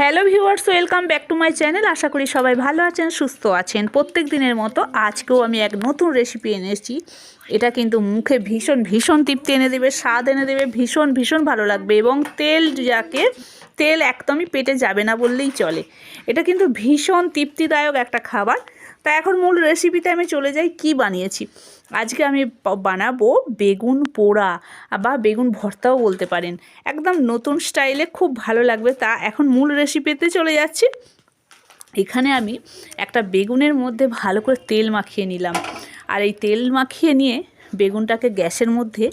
Hello viewers, welcome back to my channel. আশা করি সবাই ভালো আছেন, সুস্থ আছেন। প্রত্যেক দিনের মতো আজকেও আমি এক নতুন রেসিপি এনেছি এটা কিন্তু মুখে ভীষণ ভীষণ তৃপ্তি এনে দেবে, স্বাদ এনে দেবে, ভীষণ ভীষণ ভালো লাগবে এবং তেল যাকে, তেল একদমই পেটে যাবে না বললেই চলে। এটা কিন্তু ভীষণ তৃপ্তিদায়ক একটা খাবার। তা এখন মূল রেসিপিতে আমি চলে যাই, কি বানিয়েছি? আজকে আমি বানাবো বেগুন পোড়া, বা বেগুন ভর্তাও বলতে পারেন। একদম নতুন স্টাইলে খুব ভালো লাগবে। তা এখন মূল রেসিপিতে চলে যাচ্ছি। এখানে আমি একটা বেগুনের মধ্যে ভালো করে তেল মাখিয়ে নিলাম। আর এই তেল মাখিয়ে নিয়ে বেগুনটাকে গ্যাসের মধ্যে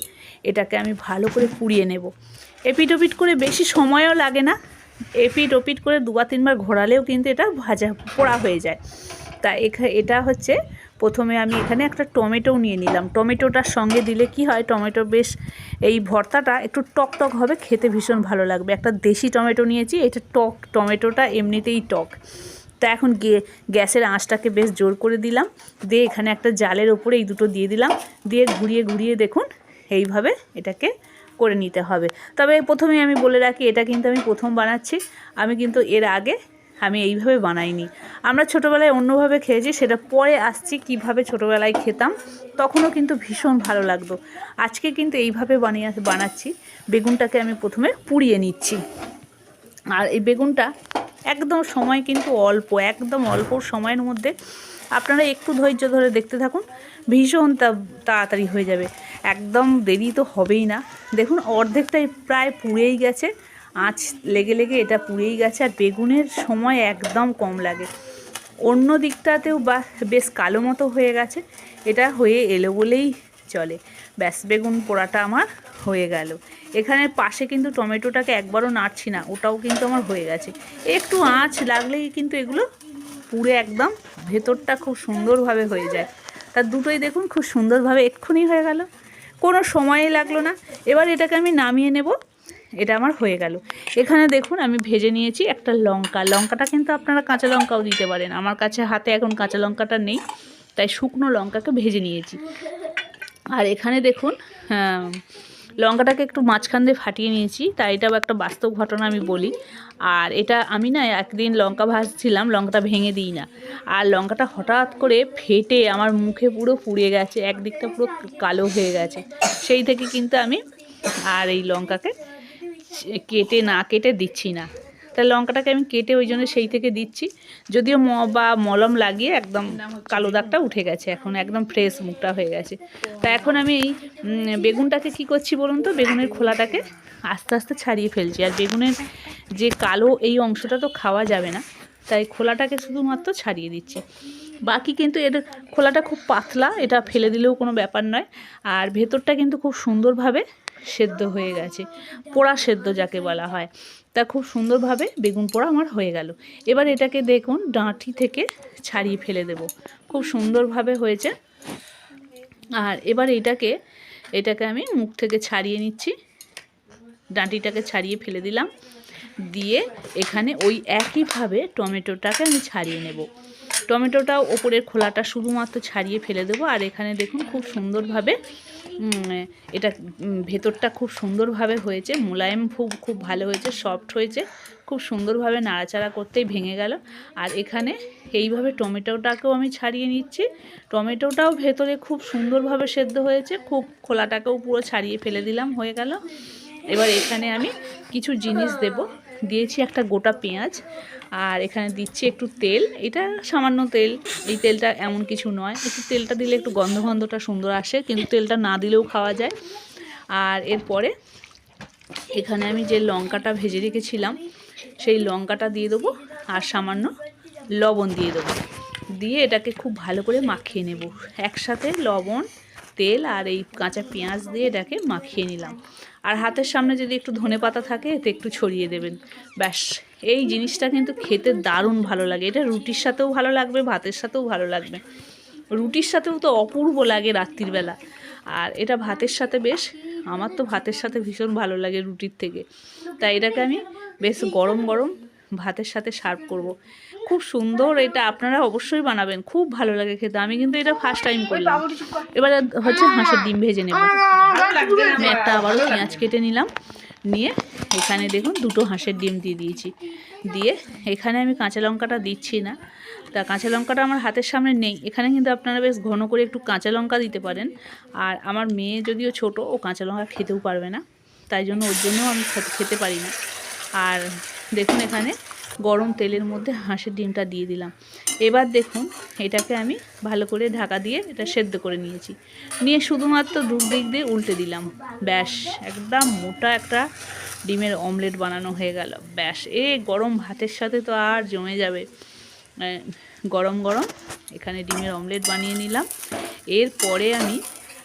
এটাকে আমি ভালো করে পুড়িয়ে নেব। এপিট ওপিট করে বেশি সময়ও লাগে না। এপিট ওপিট করে দুবার তিনবার ঘোরালেও কিন্তু এটা ভাজা পোড়া হয়ে যায়। তা এটা হচ্ছে প্রথমে আমি এখানে একটা টমেটোও নিয়ে নিলাম। টমেটোটার সঙ্গে দিলে কি হয়? টমেটো বেশ এই ভর্তাটা একটু টক টক হবে, খেতে ভীষণ ভালো লাগবে। একটা দেশি টমেটো নিয়েছি, এটা টক, টমেটোটা এমনিতেই টক। তা এখন গ্যাসের আঁচটাকে বেশ জোর করে দিলাম। দিয়ে এখানে একটা জালের ওপরে এই দুটো দিয়ে দিলাম। দিয়ে ঘুরিয়ে ঘুরিয়ে দেখুন, এইভাবে এটাকে করে নিতে হবে। তবে প্রথমে আমি বলে রাখি, এটা কিন্তু আমি প্রথম বানাচ্ছি। আমি কিন্তু এর আগে আমি এইভাবে বানাইনি। আমরা ছোটোবেলায় অন্যভাবে খেয়েছি, সেটা পরে আসছি কীভাবে ছোটোবেলায় খেতাম, তখনও কিন্তু ভীষণ ভালো লাগতো আজকে কিন্তু এইভাবে বানিয়ে বানাচ্ছি, বেগুনটাকে আমি প্রথমে পুড়িয়ে নিচ্ছি। আর এই বেগুনটা একদম সময় কিন্তু অল্প, একদম অল্প সময়ের মধ্যে আপনারা একটু ধৈর্য ধরে দেখতে থাকুন, ভীষণ তাড়াতাড়ি হয়ে যাবে। একদম দেরি তো হবেই না। দেখুন, অর্ধেকটাই প্রায় পুড়েই গেছে। আঁচ লেগে লেগে এটা পুড়েই গেছে আর বেগুনের সময় একদম কম লাগে। অন্য দিকটাতেও বা বেশ কালো মতো হয়ে গেছে, এটা হয়ে এলো বলেই চলে। ব্যাস, বেগুন পোড়াটা আমার হয়ে গেল। এখানে পাশে কিন্তু টমেটোটাকে একবারও নাড়ছি না, ওটাও কিন্তু আমার হয়ে গেছে। একটু আঁচ লাগলেই কিন্তু এগুলো পুড়ে একদম ভেতরটা খুব সুন্দরভাবে হয়ে যায়। তার দুটোই দেখুন খুব সুন্দরভাবে এক্ষুনি হয়ে গেল। কোনো সময়ই লাগল না। এবার এটাকে আমি নামিয়ে নেব। এটা আমার হয়ে গেল। এখানে দেখুন আমি ভেজে নিয়েছি একটা লঙ্কা। লঙ্কাটা কিন্তু আপনারা কাঁচা লঙ্কাও দিতে পারেন। আমার কাছে হাতে এখন কাঁচা লঙ্কাটা নেই তাই শুকনো লঙ্কাকে ভেজে নিয়েছি। আর এখানে দেখুন হ্যাঁ, লঙ্কাটাকে একটু মাঝখান দিয়ে ফাটিয়ে নিয়েছি। তাই এটাও একটা বাস্তব ঘটনা আমি বলি। আর এটা আমি না একদিন লঙ্কা ভাজছিলাম লঙ্কাটা ভেঙে দিই না। আর লঙ্কাটা হঠাৎ করে ফেটে আমার মুখে পুরো পুড়ে গেছে একদিকটা পুরো কালো হয়ে গেছে। সেই থেকে কিন্তু আমি আর এই লঙ্কাকে কেটে না কেটে দিচ্ছি না। তাই লঙ্কাটাকে আমি কেটে ওই জন্য সেই থেকে দিচ্ছি। যদিও ম বা মলম লাগিয়ে একদম কালো দাগটা উঠে গেছে, এখন একদম ফ্রেশ মুখটা হয়ে গেছে। তা এখন আমি এই বেগুনটাকে কি করছি বলুন তো? বেগুনের খোলাটাকে আস্তে আস্তে ছাড়িয়ে ফেলছি। আর বেগুনের যে কালো এই অংশটা তো খাওয়া যাবে না, তাই খোলাটাকে শুধুমাত্র ছাড়িয়ে দিচ্ছি। বাকি কিন্তু এর খোলাটা খুব পাতলা, এটা ফেলে দিলেও কোনো ব্যাপার নয়। আর ভেতরটা কিন্তু খুব সুন্দরভাবে সেদ্ধ হয়ে গেছে। পোড়া সেদ্ধ যাকে বলা হয়। তা খুব সুন্দরভাবে বেগুন পোড়া আমার হয়ে গেল। এবার এটাকে দেখুন, ডাঁটি থেকে ছাড়িয়ে ফেলে দেব। খুব সুন্দরভাবে হয়েছে। আর এবার এটাকে এটাকে আমি মুখ থেকে ছাড়িয়ে নিচ্ছি। ডাঁটিটাকে ছাড়িয়ে ফেলে দিলাম। দিয়ে এখানে ওই একইভাবে টমেটোটাকে আমি ছাড়িয়ে নেব। টমেটোটাও ওপরের খোলাটা শুধুমাত্র ছাড়িয়ে ফেলে দেবো। আর এখানে দেখুন খুব সুন্দরভাবে এটা ভেতরটা খুব সুন্দরভাবে হয়েছে। মোলায়েম খুব খুব ভালো হয়েছে, সফট হয়েছে। খুব সুন্দরভাবে নাড়াচাড়া করতেই ভেঙে গেল। আর এখানে এইভাবে টমেটোটাকেও আমি ছাড়িয়ে নিচ্ছি। টমেটোটাও ভেতরে খুব সুন্দরভাবে সেদ্ধ হয়েছে। খুব খোলাটাকেও পুরো ছাড়িয়ে ফেলে দিলাম, হয়ে গেল। এবার এখানে আমি কিছু জিনিস দেব। দিয়েছি একটা গোটা পেঁয়াজ, আর এখানে দিচ্ছি একটু তেল। এটা সামান্য তেল, এই তেলটা এমন কিছু নয়। একটু তেলটা দিলে একটু গন্ধ গন্ধটা সুন্দর আসে, কিন্তু তেলটা না দিলেও খাওয়া যায়। আর এরপরে এখানে আমি যে লঙ্কাটা ভেজে রেখেছিলাম, সেই লঙ্কাটা দিয়ে দেবো, আর সামান্য লবণ দিয়ে দেবো। দিয়ে এটাকে খুব ভালো করে মাখিয়ে নেব। একসাথে লবণ তেল আর এই কাঁচা পেঁয়াজ দিয়ে এটাকে মাখিয়ে নিলাম। আর হাতের সামনে যদি একটু ধনে পাতা থাকে, এতে একটু ছড়িয়ে দেবেন। ব্যাস, এই জিনিসটা কিন্তু খেতে দারুণ ভালো লাগে। এটা রুটির সাথেও ভালো লাগবে, ভাতের সাথেও ভালো লাগবে। রুটির সাথেও তো অপূর্ব লাগে রাত্রির বেলা। আর এটা ভাতের সাথে বেশ, আমার তো ভাতের সাথে ভীষণ ভালো লাগে রুটির থেকে। তাই এটাকে আমি বেশ গরম গরম ভাতের সাথে সার্ভ করব। খুব সুন্দর এটা আপনারা অবশ্যই বানাবেন খুব ভালো লাগে খেতে। আমি কিন্তু এটা ফার্স্ট টাইম করলাম। এবারে হচ্ছে হাঁসের ডিম ভেজে নেব। আমি একটা আবারও পেঁয়াজ কেটে নিলাম নিয়ে এখানে দেখুন দুটো হাঁসের ডিম দিয়ে দিয়েছি। দিয়ে এখানে আমি কাঁচা লঙ্কাটা দিচ্ছি না। তা কাঁচা লঙ্কাটা আমার হাতের সামনে নেই। এখানে কিন্তু আপনারা বেশ ঘন করে একটু কাঁচা লঙ্কা দিতে পারেন। আর আমার মেয়ে যদিও ছোট ও কাঁচা লঙ্কা খেতেও পারবে না। তাই জন্য ওর জন্যও আমি খেতে- খেতে পারি না আর দেখুন এখানে গরম তেলের মধ্যে হাঁসের ডিমটা দিয়ে দিলাম। এবার দেখুন এটাকে আমি ভালো করে ঢাকা দিয়ে এটা সেদ্ধ করে নিয়েছি। নিয়ে শুধুমাত্র দু দিক দিয়ে উল্টে দিলাম। ব্যাস, একদম মোটা একটা ডিমের অমলেট বানানো হয়ে গেল। ব্যাস, এ গরম ভাতের সাথে তো আর জমে যাবে। গরম গরম এখানে ডিমের অমলেট বানিয়ে নিলাম। এরপরে আমি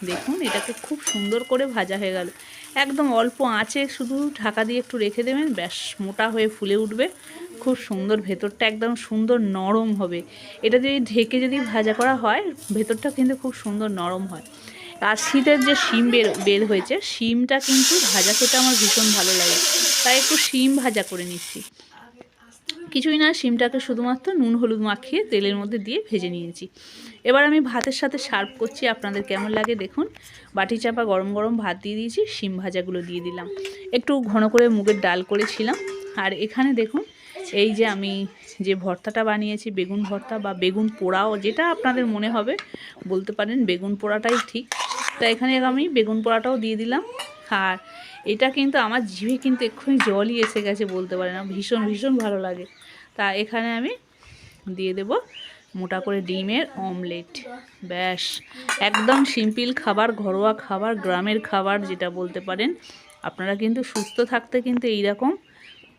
দেখুন এটাকে খুব সুন্দর করে ভাজা হয়ে গেল। একদম অল্প আঁচে শুধু ঢাকা দিয়ে একটু রেখে দেবেন, ব্যাস মোটা হয়ে ফুলে উঠবে। খুব সুন্দর, ভেতরটা একদম সুন্দর নরম হবে। এটা যদি ঢেকে যদি ভাজা করা হয়, ভেতরটা কিন্তু খুব সুন্দর নরম হয়। আর শীতের যে শিম বের বের হয়েছে, শিমটা কিন্তু ভাজা খেতে আমার ভীষণ ভালো লাগে। তাই একটু শিম ভাজা করে নিচ্ছি। কিছুই না, শিমটাকে শুধুমাত্র নুন, হলুদ মাখিয়ে তেলের মধ্যে দিয়ে ভেজে নিয়েছি। এবার আমি ভাতের সাথে সার্ভ করছি, আপনাদের কেমন লাগে দেখুন। বাটি চাপা গরম গরম ভাত দিয়ে দিয়েছি, শিম ভাজাগুলো দিয়ে দিলাম। একটু ঘন করে মুগের ডাল করেছিলাম। আর এখানে দেখুন, এই যে আমি যে ভর্তাটা বানিয়েছি, বেগুন ভর্তা বা বেগুন পোড়াও, যেটা আপনাদের মনে হবে, বলতে পারেন বেগুন পোড়াটাই ঠিক। তা এখানে আমি বেগুন পোড়াটাও দিয়ে দিলাম। আর এটা কিন্তু আমার জিভে কিন্তু এক্ষুনি জলই এসে গেছে বলতে পারেন। আমার ভীষণ ভীষণ ভালো লাগে। তা এখানে আমি দিয়ে দেব মোটা করে ডিমের অমলেট। ব্যাস, একদম সিম্পল খাবার, ঘরোয়া খাবার, গ্রামের খাবার যেটা বলতে পারেন। আপনারা কিন্তু সুস্থ থাকতে কিন্তু এইরকম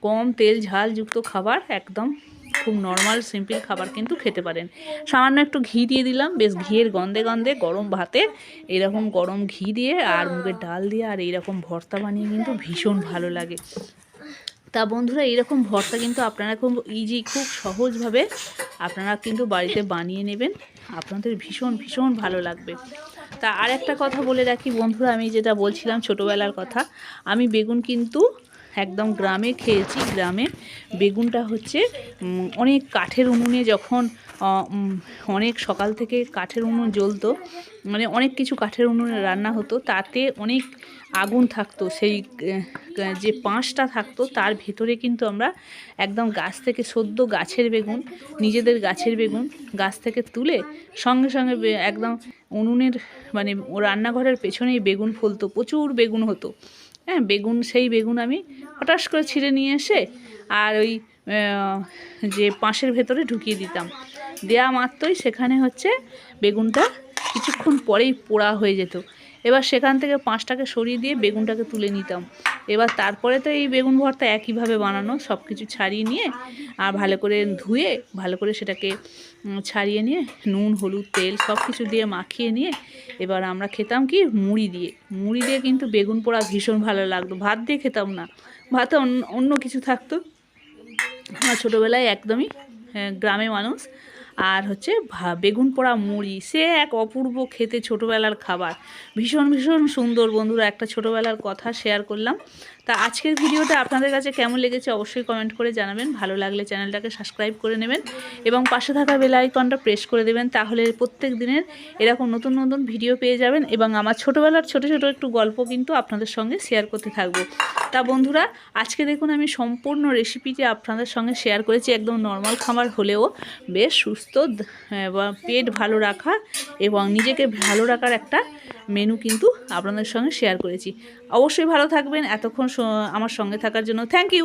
কম তেল ঝালযুক্ত খাবার একদম খুব নর্মাল সিম্পল খাবার কিন্তু খেতে পারেন। সামান্য একটু ঘি দিয়ে দিলাম, বেশ ঘিয়ের গন্ধে গন্ধে গরম ভাতে এরকম গরম ঘি দিয়ে আর মুগের ডাল দিয়ে আর এইরকম ভর্তা বানিয়ে কিন্তু ভীষণ ভালো লাগে। তা বন্ধুরা, এইরকম ভর্তা কিন্তু আপনারা খুব ইজি খুব সহজভাবে আপনারা কিন্তু বাড়িতে বানিয়ে নেবেন। আপনাদের ভীষণ ভীষণ ভালো লাগবে। তা আর একটা কথা বলে রাখি বন্ধুরা, আমি যেটা বলছিলাম ছোটোবেলার কথা, আমি বেগুন কিন্তু একদম গ্রামে খেয়েছি। গ্রামে বেগুনটা হচ্ছে অনেক কাঠের উনুনে যখন অনেক সকাল থেকে কাঠের উনুন জ্বলতো মানে অনেক কিছু কাঠের উনুনে রান্না হতো, তাতে অনেক আগুন থাকতো। সেই যে পাঁশটা থাকতো, তার ভেতরে কিন্তু আমরা একদম গাছ থেকে সদ্য গাছের বেগুন, নিজেদের গাছের বেগুন গাছ থেকে তুলে সঙ্গে সঙ্গে একদম উনুনের মানে রান্নাঘরের পেছনেই বেগুন ফলতো, প্রচুর বেগুন হতো। হ্যাঁ বেগুন, সেই বেগুন আমি হঠাৎ করে ছিঁড়ে নিয়ে এসে আর ওই যে পাঁশের ভেতরে ঢুকিয়ে দিতাম। দেয়া মাত্রই সেখানে হচ্ছে বেগুনটা কিছুক্ষণ পরেই পোড়া হয়ে যেত। এবার সেখান থেকে পাঁচটাকে সরিয়ে দিয়ে বেগুনটাকে তুলে নিতাম। এবার তারপরে তো এই বেগুন ভর্তা একইভাবে বানানো সব কিছু ছাড়িয়ে নিয়ে আর ভালো করে ধুয়ে ভালো করে সেটাকে ছাড়িয়ে নিয়ে নুন হলুদ তেল সব কিছু দিয়ে মাখিয়ে নিয়ে এবার আমরা খেতাম কি মুড়ি দিয়ে। মুড়ি দিয়ে কিন্তু বেগুন পোড়া ভীষণ ভালো লাগতো। ভাত দিয়ে খেতাম না। ভাতে অন্য কিছু থাকতো। আমার ছোটোবেলায় একদমই আহ, গ্রামে মানুষ আর হচ্ছে বেগুন পোড়া মুড়ি, সে এক অপূর্ব খেতে ছোটোবেলার খাবার। ভীষণ ভীষণ সুন্দর বন্ধুরা, একটা ছোটোবেলার কথা শেয়ার করলাম। তা আজকের ভিডিওটা আপনাদের কাছে কেমন লেগেছে অবশ্যই কমেন্ট করে জানাবেন। ভালো লাগলে চ্যানেলটাকে সাবস্ক্রাইব করে নেবেন এবং পাশে থাকা বেল আইকনটা প্রেস করে দেবেন তাহলে প্রত্যেক দিনের এরকম নতুন নতুন ভিডিও পেয়ে যাবেন এবং আমার ছোটোবেলার ছোটো ছোটো একটু গল্প কিন্তু আপনাদের সঙ্গে শেয়ার করতে থাকব। তা বন্ধুরা, আজকে দেখুন আমি সম্পূর্ণ রেসিপিটি আপনাদের সঙ্গে শেয়ার করেছি একদম নর্মাল খাবার হলেও বেশ সুস্থ পেট ভালো রাখা এবং নিজেকে ভালো রাখার একটা মেনু কিন্তু আপনাদের সঙ্গে শেয়ার করেছি। অবশ্যই ভালো থাকবেন। এতক্ষণ আমার সঙ্গে থাকার জন্য থ্যাংক ইউ